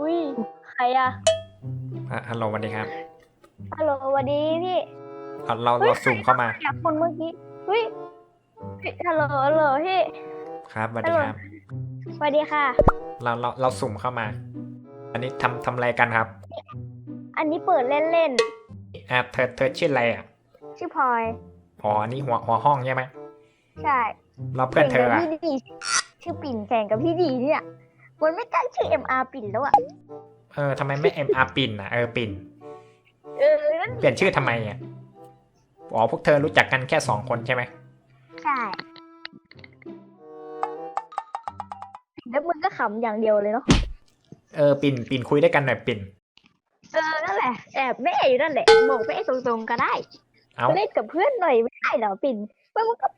อุ้ยใครอะอะฮัลโหลสวัสดีครับฮัลโหลสวัสดีพี่เราเราเราสุ่มเข้ามา อยากคนเมื่อกี้เฮ้ยเฮ้ยฮัลโหลฮัลโหลพี่ครับสวัสดีครับ สวัสดีค่ะ เราเราเราสุ่มเข้ามา อันนี้ทำทำอะไรกันครับอันนี้เปิดเล่นอะเธอเธอชื่ออะไรอะๆชื่อพลอย อ๋ออันนี้หัวหัวห้องใช่ไหมใช่แล้วเพื่อนเธอกับอะพี่ดี ชื่อปิ่นแข่งกับพี่ดีเนี่ย มันไม่ตั้งชื่อ MR ปิ่นแล้วอะเออทำไมไม่ MR ปิ่นอะ เออปิ่น เออนั่นเปลี่ยนชื่อทำไมอะอ๋อพวกเธอรู้จักกันแค่สองคนใช่ไหม ใช่ แล้วมึงก็ขำอย่างเดียวเลยเนาะ เออปิ่นปิ่นคุยด้วยกันหน่อยปิ่น เออ นั่นแหละ แอบแม่อยู่นั่นแหละ บอกแม่ตรงๆก็ได้ เอาไปเล่นกับเพื่อนหน่อยไม่ได้เหรอปิ่นว่ามันก็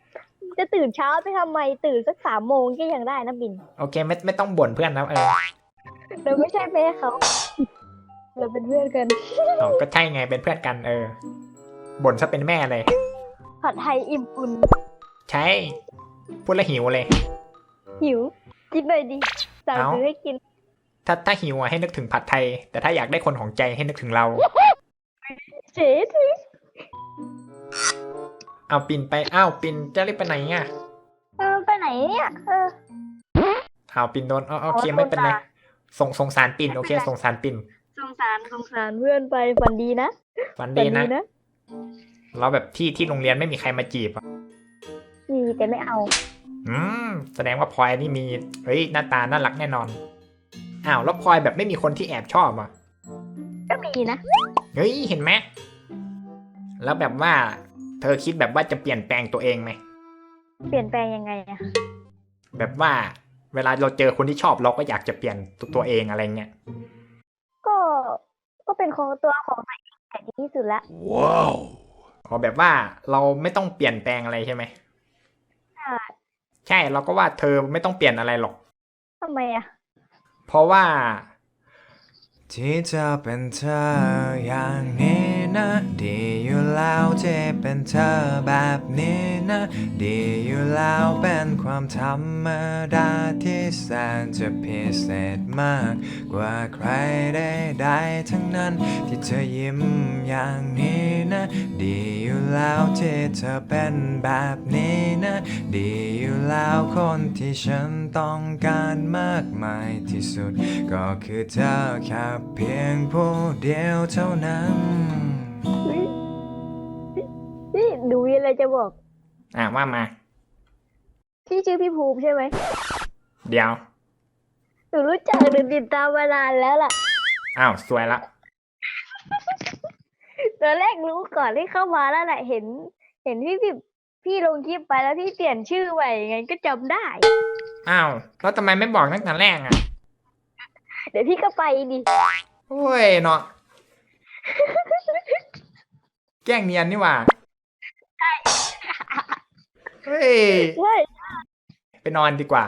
จะตื่นเช้าไปทำไมตื่นสักสามโมงก็ยังได้นะปิ่นโอเคไม่ไม่ต้องบ่นเพื่อนแล้วเออเราไม่ใช่แม่เขา เราเป็นเพื่อนกันเอาก็ใช่ไงเป็นเพื่อนกันเออบ่นซะเป็นแม่เลย ผัดไทยอิ่มอุ่นใช่พูดแล้วหิวเลย หิวกินหน่อยดิสั่งเอ้า ซื้อให้กินถ้าถ้าหิวอะให้นึกถึงผัดไทย แต่ถ้าอยากได้คนของใจให้นึกถึงเรา เจ๊สิ เอาปิ่นไปอ้าวปิ่นจะรีบไปไหนอะเออไปไหนเนี่ยเออเอาปิ่นโดนเอาเอาโอเคอ๋อไม่เป็นไรโดนด่าส่งส่งสารปิ่นไม่โอเป็นเคไรส่งสารปิ่นสงสารสงสารเพื่อนไปฝันดีนะวันฝัดีนะนะเราแบบที่ที่โรงเรียนไม่มีใครมาจีบอะมีแต่ไม่เอา อืมแสดงว่าพลอยนี่มีเฮ้ยหน้าตาน่ารักแน่นอนอ้าวแล้วพลอยแบบไม่มีคนที่แอบชอบอะก็มีนะเฮ้ยเห็นไหมแล้วแบบว่า เธอคิดแบบว่าจะเปลี่ยนแปลงตัวเองไหม เปลี่ยนแปลงยังไงอะแบบว่าเวลาเราเจอคนที่ชอบเราก็อยากจะเปลี่ยนตัวตัวเองอะไรเงี้ย ก็ ก็เป็นของตัวของตัวเองแต่ดีที่สุดละอ๋อแบบว่าเราไม่ต้องเปลี่ยนแปลงอะไรใช่ไหมใช่ ใช่เราก็ว่าเธอไม่ต้องเปลี่ยนอะไรหรอกทำไมอะเพราะว่า ที่จะเป็นเธออย่างนี้ นะดีอยู่แล้วที่เป็นเธอแบบนี้นะ ดีอยู่แล้วเป็นความธรรมดาที่แสนจะพิเศษมาก กว่าใครได้ได้ทั้งนั้น ที่เธอยิ้มอย่างนี้นะ ดีอยู่แล้วที่เธอเป็นแบบนี้นะ ดีอยู่แล้วคนที่ฉันต้องการมากมายที่สุด ก็คือเธอแค่เพียงผู้เดียวเท่านั้น นี่ดูมีอะไรจะบอก อ่าว่ามา พี่ชื่อพี่ภูมิใช่ไหมเดี๋ยว หนูรู้จักหนูติดตามมานานแล้วล่ะ อ้าวสวยละ ตอนแรกรู้ก่อนที่เข้ามาแล้วแหละเห็น เห็นพี่พี่พี่ลงคลิปไปแล้วพี่เปลี่ยนชื่อใหม่ไงก็จำได้ อ้าว แล้วทำไมไม่บอกตั้งแต่แรกอะเดี๋ยวพี่ก็ไปดิโอ้ยเนาะ แกล้งเนียนนี่หว่า เฮ้ยใช่ไปนอนดีกว่า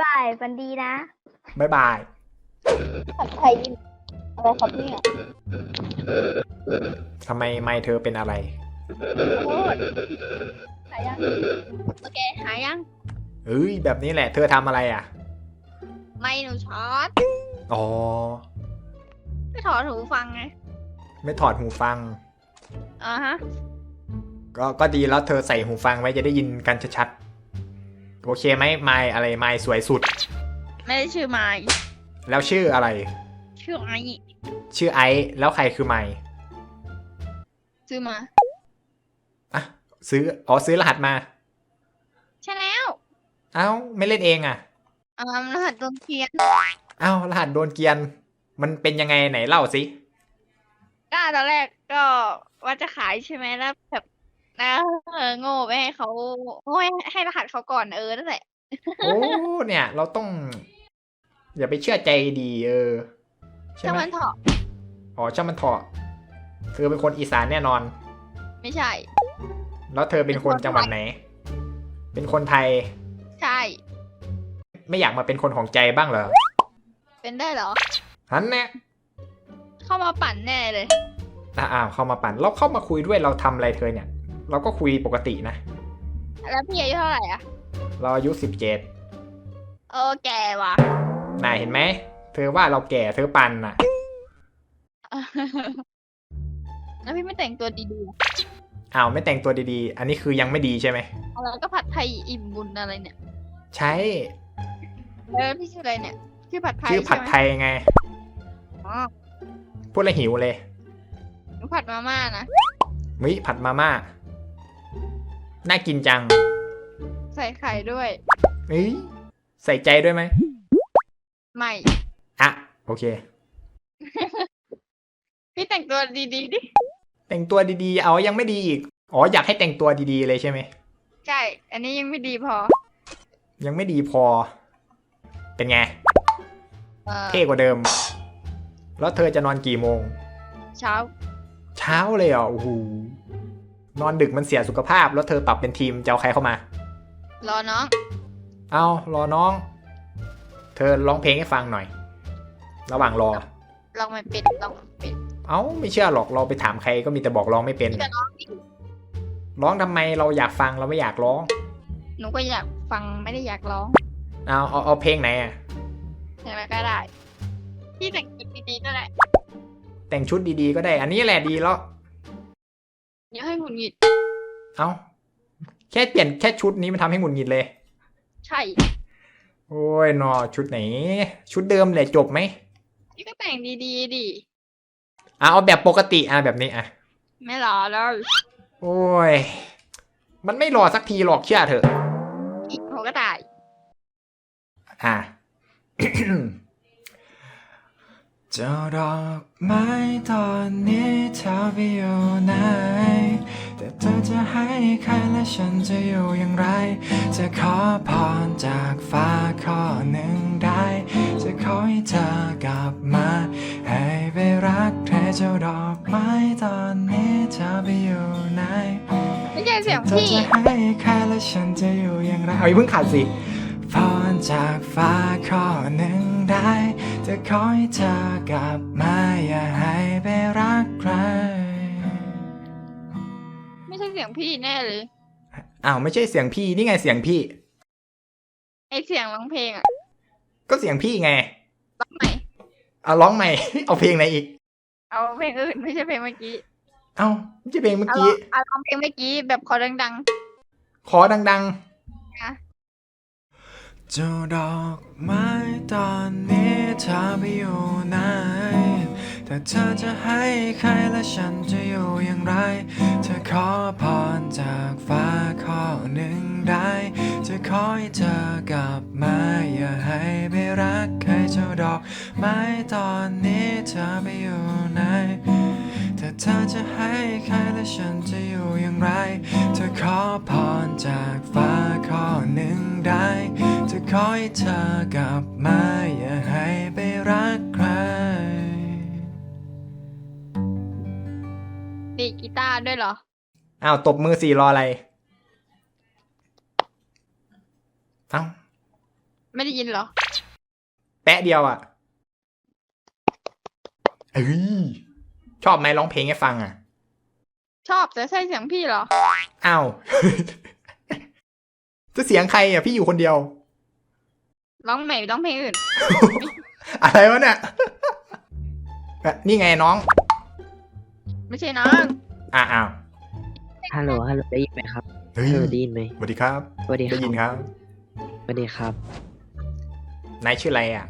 บายฟันดีนะบ๊ายบาย ผัดไทยอะไรครับเนี่ยทำไมไม่เธอเป็นอะไร โคตรหายัง โอเค หายัง เอ้ย แบบนี้แหละ เธอทำอะไรอะ ไม่หนูช็อตอ๋อ ไม่ถอดหูฟังไง ไม่ถอดหูฟัง อ่าฮะ ก็ก็ดีแล้วเธอใส่หูฟังไว้จะได้ยินกันชัดๆ โอเคไหมไมค์อะไรไมค์สวยสุด ไม่ได้ชื่อไม้แล้วชื่ออะไร ชื่อไอชื่อไอซ์แล้วใครคือไมค์ซื้อมา อะซื้ออ๋อซื้อรหัสมา ใช่แล้วเอ้าไม่เล่นเองอะอ่ารหัสต้นเทียนเอ้ารหัสโดนเกรียน มันเป็นยังไงไหนเล่าสิ ก็ตอนแรกก็ว่าจะขายใช่ไหมแล้วแบบ นะ เออ โง่ไปให้เขาโอ้ยให้รหัสเขาก่อนเออนั่นแหละ โอ้เนี่ย เราต้องอย่าไปเชื่อใจดีเออใช่ถ้าไหมมันเถาะอ๋อช่างมันเถอะเธอเป็นคนอีสานแน่นอน ไม่ใช่ แล้วเธอเป็นคนจังหวัดไหน เป็นคนไทยใช่ ไม่อยากมาเป็นคนของใจบ้างเหรอเป็นได้เหรอ ฮันแน่เข้ามาปั่นแน่เลย อะอ้าวเข้ามาปั่นเราเข้ามาคุยด้วยเราทำอะไรเธอเนี่ย เราก็คุยปกตินะ แล้วพี่อายุเท่าไหร่อะเราอายุสิบเจ็ดเออแก่ว่ะนายเห็นไหม เธอว่าเราแก่เธอปันน่ะ แล้วพี่ไม่แต่งตัวดีอ้าวไม่แต่งตัวดีๆ อันนี้คือยังไม่ดีใช่ไหมๆอะไรก็ผัดไทยอิ่มบุญอะไรเนี่ยใช้เออพี่ชื่ออะไรเนี่ยชื่อผัดไทยชื่อผัดไทใช่ไหมยไง อ๋อพูดแล้วหิวเลย หนูผัดมาม่านะมิผัดมาม่า น่ากินจัง ใส่ไข่ด้วย เอ้ยใส่ใจด้วยไหมไม่ อะ โอเค พี่แต่งตัวดีๆดิ แต่งตัวดีๆ เอายังไม่ดีอีก อ๋ออยากให้แต่งตัวดีๆเลยใช่ไหม ใช่ อันนี้ยังไม่ดีพอ ยังไม่ดีพอ เป็นไง เออเท่กว่าเดิม แล้วเธอจะนอนกี่โมง เช้า เช้าเลยเหรอโอ้โห นอนดึกมันเสียสุขภาพ แล้วเธอปรับเป็นทีมจะเอาใครเข้ามา รอน้อง เอารอน้อง เธอร้องเพลงให้ฟังหน่อย ระหว่างรอ ลองไม่เป็นลองไม่เป็นเอ้าไม่เชื่อหรอกเราไปถามใครก็มีแต่บอกร้องไม่เป็นพี่ก็ร้องดิร้องทำไมเราอยากฟังเราไม่อยากร้อง หนูก็อยากฟังไม่ได้อยากร้องเอาเอาเอาเพลงไหนอะอย่างไรก็ได้พี่แต่งตัวดีๆก็ได้ แต่งชุดดีๆก็ได้ อันนี้แหละดีแล้ว อย่าให้หงุดหงิด เอาแค่เปลี่ยนแค่ชุดนี้มันทำให้หงุดหงิดเลย ใช่ โอ้ยนอชุดไหน ชุดเดิมเลยจบไหมพี่ก็แต่งดีๆดิ อะเอาแบบปกติอะแบบนี้อะ ไม่รอแล้วโอ้ย มันไม่รอสักทีหรอกเชื่อเถอะ อีกเขาก็ได้ อะเจ้าดอกไม้ตอนนี้เธอไปอยู่ไหน แต่เธอจะให้ใครและฉันจะอยู่อย่างไร จะขอพรจากฟ้าข้อหนึ่งได้ จะขอให้เธอกลับมา ให้ไปรักเธอเจ้าดอกไม้ตอนนี้เธอไปอยู่ไหนไม่ใช่เสียงเธอพี่จะให้ใครและฉันจะอยู่อย่างไรเอาอย่าเพิ่งขาดสิพรจากฟ้าข้อหนึ่ง ได้ จะขอให้เธอกลับมา อย่าให้ไปรักใคร ไม่ใช่เสียงพี่แน่เลย อ้าวไม่ใช่เสียงพี่นี่ไงเสียงพี่ ไอเสียงร้องเพลงอะก็เสียงพี่ไง ร้องใหม่ เอาร้องใหม่ เอาเพลงไหนอีก เอาเพลงอื่นไม่ใช่เพลงเมื่อกี้ เอาไม่ใช่เพลงเมื่อเอากี้เอาร้องเพลงเมื่อกี้แบบขอดังขอดังๆนะเจ้าดอกไม้ตอนนี้เธอไปอยู่ไหนแต่เธอจะให้ใครและฉันจะอยู่อย่างไร เธอขอพรจากฟ้าข้อหนึ่งได้ จะขอให้เธอกลับมาอย่าให้ไปรักใครเจ้าดอกไม้ตอนนี้เธอไปอยู่ไหน แต่เธอจะให้ใครและฉันจะอยู่อย่างไร เธอขอพรจากฟ้าข้อหนึ่งได้จะขอให้เธอกลับมาอย่าให้ไปรักใคร ดีดกีตาร์ด้วยเหรอ อ้าวตบมือสี่รออะไรเอ้าไม่ได้ยินเหรอ แปะเดียวอะเอ้ย ชอบไหมร้องเพลงให้ฟังอะ ชอบแต่ใช่เสียงพี่เหรออ้าว จะเสียงใครอะพี่อยู่คนเดียว ร้องใหม่ร้องเพลงอื่น อะไรวะเนี่ยเอ่อนี่ไงน้อง ไม่ใช่น้องอะอ้าวฮัลโหล ฮัลโหล ได้ยินไหมครับเฮ้ยเออได้ยินไหมสวัสดีครับ สวัสดีคได้รับยินครับ สวัสดีครับ นายชื่ออะไรอะ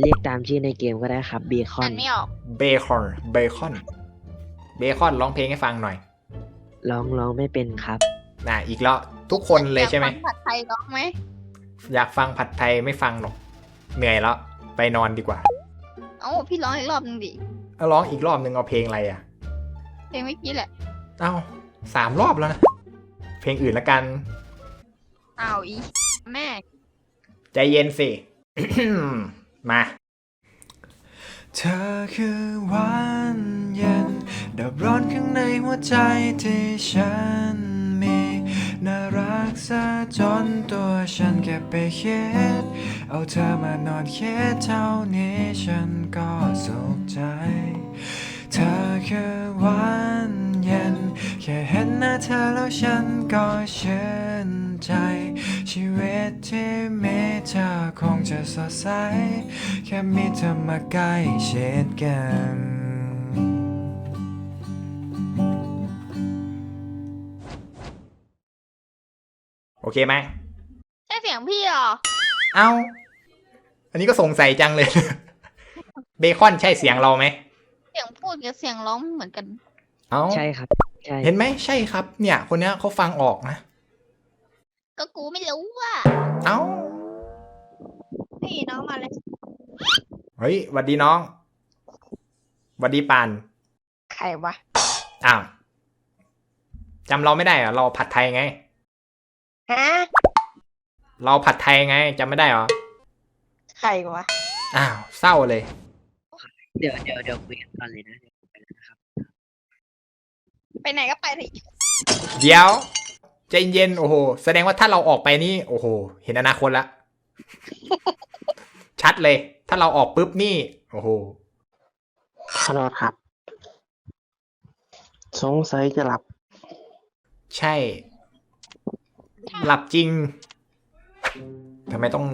เรียกตามชื่อในเกมก็ได้ครับเบคออ่านนไม่ออกเบคอนเบคอนเบคอนร้องเพลงให้ฟังหน่อยร้องร้องไม่เป็นครับ น่ะอีกแล้วทุกคนเลยใช่ไหมอากฟังผัดไทยร้องไหมอยากฟังผัดไทยไม่ฟังหรอก เหนื่อยแล้ว ไปนอนดีกว่าเอ้าพี่ร้องอีกรอบนึงดิเอาร้องอีกรอบหนึ่งเอาเพลงอะไรอะ เพลงเมื่อกี้แหละเอ้าสามรอบแล้วนะ เพลงอื่นละกัน อ้าวอีแม่ใจเย็นสิ มา เธอคือวันเย็นดับร้อนข้างในหัวใจที่ฉันมี น่ารักซะจนตัวฉันเก็บไปคิด เอาเธอมานอนคิดเท่านี้ฉันก็สุขใจ เธอคือวันเย็น แค่เห็นหน้าเธอแล้วฉันก็ชื่นใจ ชีวิตที่มีเธอคงจะสดใส แค่มีเธอมาใกล้ชิดกันโอเคไหม ใช่เสียงพี่เหรอ เอา อันนี้ก็สงสัยจังเลย เบคอนใช่เสียงเราไหม เสียงพูดกับเสียงร้องเหมือนกัน เอาใช่ครับ ใช่ เห็นไหม ใช่ครับ เนี่ย คนเนี้ยเขาฟังออกนะ ก็กูไม่รู้ว่าเอ้านี่น้องมาเลยเฮ้ยหวัดดีน้องหวัดดีปาน ใครวะ อ้าวจำเราไม่ได้เหรอ เราผัดไทยไง ฮะ เราผัดไทยไงจำไม่ได้เหรอ ใครวะ อ้าว เศร้าเลย เดี๋ยวเดี๋ยวเดี๋ยวคุยกันก่อนเลยนะเดี๋ยวไปแล้วนะครับ ไปไหนก็ไปเถอะเดี๋ยว ใจเย็น โอ้โห แสดงว่าถ้าเราออกไปนี่ โอ้โห เห็นอนาคตละ ชัดเลย ถ้าเราออกปุ๊บนี่ โอ้โหขอโทษครับ สงสัยจะหลับ ใช่ หลับจริง ทำไมต้อง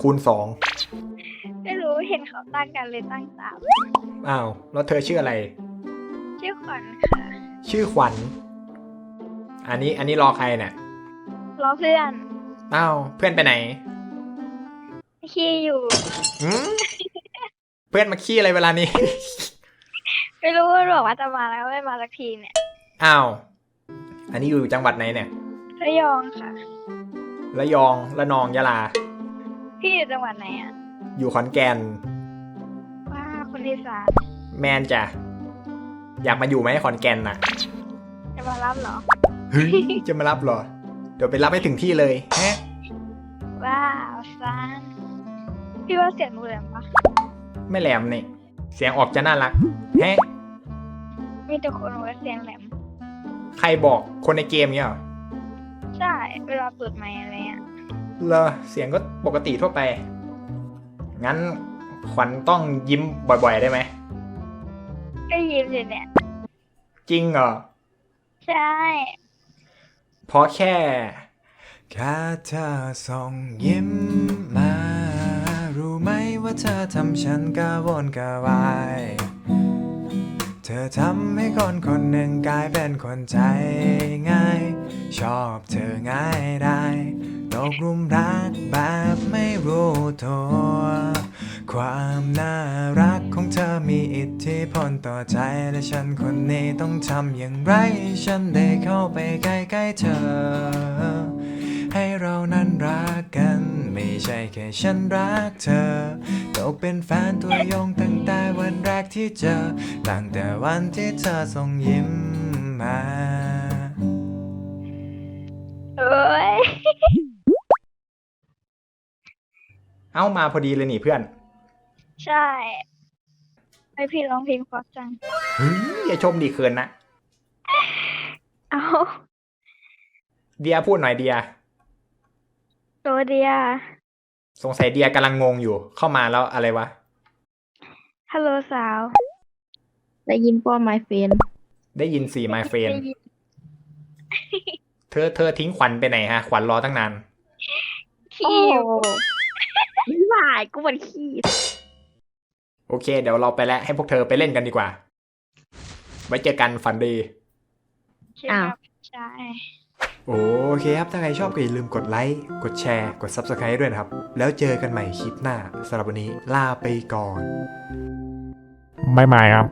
คูณสอง ไม่รู้เห็นเขาตั้งกันเลยตั้งตามอ้าว แล้วเธอชื่ออะไร ชื่อขวัญค่ะ ชื่อขวัญ อันนี้อันนี้รอใครเนี่ยรอเพื่อนอ้าวเพื่อนไปไหน ขี้อยู่ หืมเพื่อนมาขี้อะไรเวลานี้ ไม่รู้ว่าบอกว่าจะมาแล้วไม่มาสักทีเนี่ยอ้าว อันนี้อยู่จังหวัดไหนเนี่ย ระยองค่ะ ระยองระนองยะลา พี่อยู่จังหวัดไหนอะอยู่ขอนแก่นว้าคนอีสานแมนจ้ะอยากมาอยู่ไหมขอนแก่นน่ะ จะมารับเหรอ เฮ้ยจะมารับเหรอ เดี๋ยวไปรับให้ถึงที่เลยแฮะว้าวซานพี่ว่าเสียงหนูแหลมปะไม่แหลมนี่เสียงออกจะน่ารักแฮะมีแต่คนบอกว่าเสียงแหลม ใครบอกคนในเกมเงี้ยเหรอใช่เวลาเปิดไมค์อะไรอะเลอเสียงก็ปกติทั่วไป งั้นขวัญต้องยิ้มบ่อยๆได้ไหมก็ยิ้มเลยเนี่ย จริงเหรอ ใช่ เพราะแค่แค่เธอส่งยิ้มมา รู้ไหมว่าเธอทำฉันกระวนกระวาย เธอทำให้คนคนหนึ่งกลายเป็นคนใจง่าย ชอบเธอง่ายได้ ตกหลุมรักแบบไม่รู้ตัว ความน่ารักของเธอมีอิทธิพลต่อใจและฉันคนนี้ต้องทำอย่างไร ฉันได้เข้าไปใกล้ๆเธอ ให้เรานั้นรักกัน ไม่ใช่แค่ฉันรักเธอตกเป็นแฟนตัวยงตั้งแต่วันแรกที่เจอ ตั้งแต่วันที่เธอส่งยิ้มมาเอ้ย เอ้ามาพอดีเลยนี่เพื่อน ใช่ไอพี่ร้องเพลงเพราะจังเฮ้ยอย่าชมดีเคินนะเอาเดียพูดหน่อยเดียตัวเดียสงสัยเดียกำลังงงอยู่เข้ามาแล้วอะไรวะฮัลโหลสาว ได้ยินป้อ my friend ได้ยินสี่ my friend ได้ยินเธอเธอทิ้งขวัญไปไหนฮะ ขวัญรอตั้งนาน ขี้อยู่ไม่ไหวกูปวดขี้ โอเค เดี๋ยวเราไปแล้วให้พวกเธอไปเล่นกันดีกว่า ไว้เจอกันฝันดีใช่ครับใช่ โอเคครับ ถ้าใครชอบก็อย่าลืมกดไลค์ กดแชร์ กด Subscribe ด้วยนะครับ แล้วเจอกันใหม่คลิปหน้าสำหรับวันนี้ลาไปก่อน ไม่ไม่ครับ